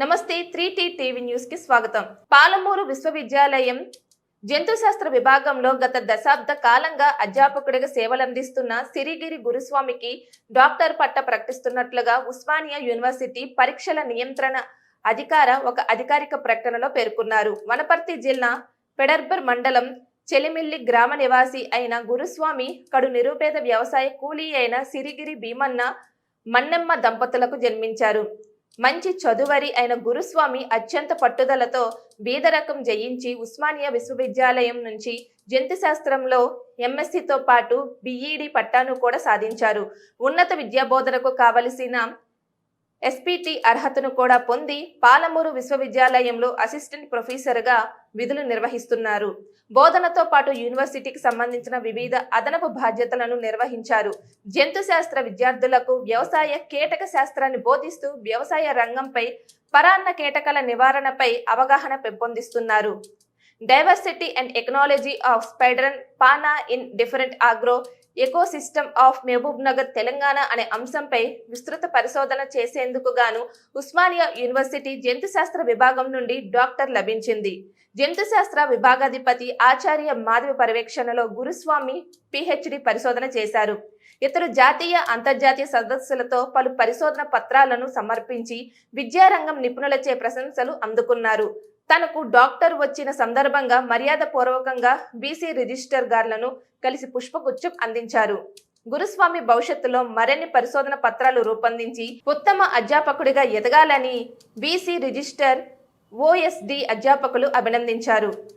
నమస్తే three tea TV న్యూస్కి స్వాగతం. పాలమూరు విశ్వవిద్యాలయం జంతు శాస్త్ర విభాగంలో గత దశాబ్ద కాలంగా అధ్యాపకుడిగా సేవలందిస్తున్న సిరిగిరి గురుస్వామికి డాక్టర్ పట్ట ప్రకటిస్తున్నట్లుగా ఉస్మానియా యూనివర్సిటీ పరీక్షల నియంత్రణ అధికార ఒక అధికారిక ప్రకటనలో పేర్కొన్నారు. వనపర్తి జిల్లా పెడర్బర్ మండలం చెలిమిల్లి గ్రామ నివాసి అయిన గురుస్వామి కడు నిరుపేద వ్యవసాయ కూలీ అయిన సిరిగిరి భీమన్న మన్నెమ్మ దంపతులకు జన్మించారు. మంచి చదువరి అయిన గురుస్వామి అత్యంత పట్టుదలతో బీదరకం జయించి ఉస్మానియా విశ్వవిద్యాలయం నుంచి జంతు శాస్త్రంలో ఎంఎస్సితో పాటు బిఈడి పట్టాను కూడా సాధించారు. ఉన్నత విద్యాబోధనకు కావలసిన ఎస్పిటి అర్హతను కూడా పొంది పాలమూరు విశ్వవిద్యాలయంలో అసిస్టెంట్ ప్రొఫెసర్గా విధులు నిర్వహిస్తున్నారు. బోధనతో పాటు యూనివర్సిటీకి సంబంధించిన వివిధ అదనపు బాధ్యతలను నిర్వహించారు. జంతు శాస్త్ర విద్యార్థులకు వ్యవసాయ కీటక శాస్త్రాన్ని బోధిస్తూ వ్యవసాయ రంగంపై పరాన్న కీటకాల నివారణపై అవగాహన పెంపొందిస్తున్నారు. Diversity and ecology of spider fauna in different agro ecosystem of Mahbubnagar Telangana అనే అంశంపై విస్తృత పరిశోధన చేసేందుకు గాను ఉస్మానియా యూనివర్సిటీ జంతుశాస్త్ర విభాగం నుండి డాక్టర్ లభించింది. జంతుశాస్త్ర విభాగాధిపతి ఆచార్య మాధవి పర్యవేక్షణలో గురుస్వామి పిహెచ్డి పరిశోధన చేశారు. ఇతరు జాతీయ అంతర్జాతీయ సదస్సులతో పలు పరిశోధన పత్రాలను సమర్పించి విద్యారంగం నిపుణులచే ప్రశంసలు అందుకున్నారు. తనకు డాక్టర్ వచ్చిన సందర్భంగా మర్యాద పూర్వకంగా బీసీ రిజిస్టర్ గార్లను కలిసి పుష్పగుచ్చం అందించారు. గురుస్వామి భవిష్యత్తులో మరిన్ని పరిశోధన పత్రాలు రూపొందించి ఉత్తమ అధ్యాపకుడిగా ఎదగాలని బీసీ రిజిస్టర్ ఓఎస్డి అధ్యాపకులు అభినందించారు.